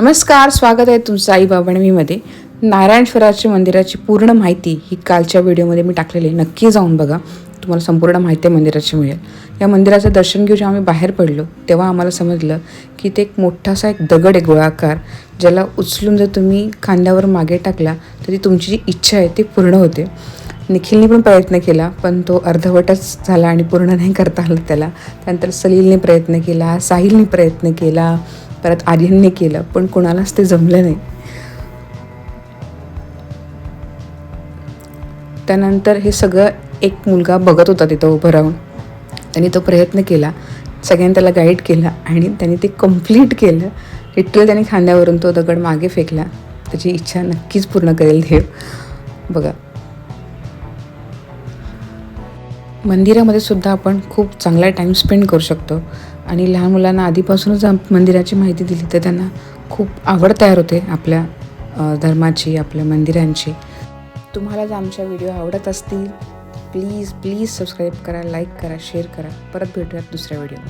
नमस्कार स्वागत आहे तुमचं आई बाबणवीमध्ये स्वराज्य मंदिराची पूर्ण माहिती ही कालच्या व्हिडिओमध्ये मी टाकलेली आहे. नक्की जाऊन बघा. तुम्हाला संपूर्ण माहिती मंदिराची मिळेल. या मंदिराचं दर्शन घेऊन जेव्हा आम्ही बाहेर पडलो तेव्हा आम्हाला समजलं की ते एक मोठासा एक दगड आहे गोळाकार ज्याला उचलून जर तुम्ही खांद्यावर मागे टाकला तर ती तुमची जी इच्छा आहे ती पूर्ण होते. निखिलने पण प्रयत्न केला पण तो अर्धवटच झाला आणि पूर्ण नाही करता आलं त्याला. त्यानंतर सलीलने प्रयत्न केला साहिलने प्रयत्न केला परत आर्यनने केलं पण कोणालाच ते जमलं नाही. त्यानंतर हे सगळं एक मुलगा बघत होता तिथं उभं राहून. त्यांनी तो प्रयत्न केला सगळ्यांनी त्याला गाईड केला आणि त्यांनी ते कंप्लीट केलं. लिटरली त्याने खांद्यावरून तो दगड मागे फेकला. त्याची इच्छा नक्कीच पूर्ण करेल देव. बघा. मंदिरामध्ये सुद्धा आपण खूप चांगला टाईम स्पेंड करू शकतो. आणि लहान मुलांना आधीपासूनच मंदिराची माहिती दिली तर त्यांना खूप आवड तयार होते आपल्या धर्माची आपल्या मंदिरांची. तुम्हाला जर आमच्या व्हिडिओ आवडत असतील प्लीज प्लीज सबस्क्राईब करा लाईक करा शेअर करा. परत भेटूयात दुसऱ्या व्हिडिओ